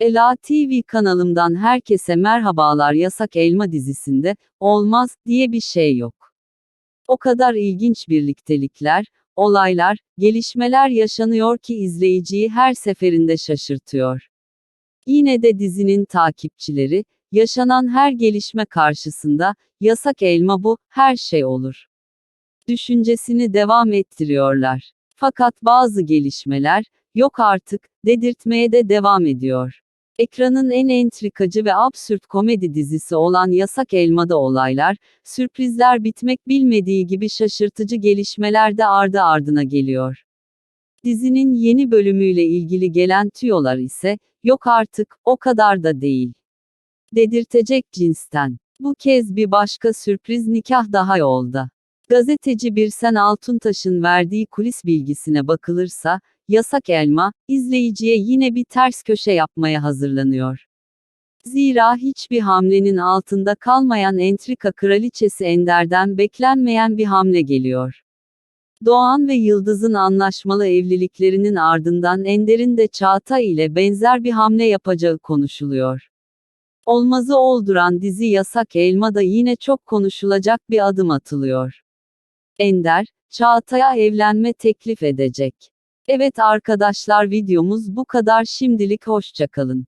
Ela TV kanalımdan herkese merhabalar Yasak Elma dizisinde, olmaz, diye bir şey yok. O kadar ilginç birliktelikler, olaylar, gelişmeler yaşanıyor ki izleyiciyi her seferinde şaşırtıyor. Yine de dizinin takipçileri, yaşanan her gelişme karşısında, yasak elma bu, her şey olur. Düşüncesini devam ettiriyorlar. Fakat bazı gelişmeler, yok artık, dedirtmeye de devam ediyor. Ekranın en entrikacı ve absürt komedi dizisi olan Yasak Elma'da olaylar, sürprizler bitmek bilmediği gibi şaşırtıcı gelişmeler de ardı ardına geliyor. Dizinin yeni bölümüyle ilgili gelen tüyolar ise, yok artık, o kadar da değil. Dedirtecek cinsten. Bu kez bir başka sürpriz nikah daha yolda. Gazeteci Birsen Altuntaş'ın verdiği kulis bilgisine bakılırsa, Yasak Elma, izleyiciye yine bir ters köşe yapmaya hazırlanıyor. Zira hiçbir hamlenin altında kalmayan entrika kraliçesi Ender'den beklenmeyen bir hamle geliyor. Doğan ve Yıldız'ın anlaşmalı evliliklerinin ardından Ender'in de Çağatay ile benzer bir hamle yapacağı konuşuluyor. Olmazı olduran dizi Yasak Elma'da yine çok konuşulacak bir adım atılıyor. Ender, Çağatay'a evlenme teklif edecek. Evet arkadaşlar videomuz bu kadar şimdilik hoşçakalın.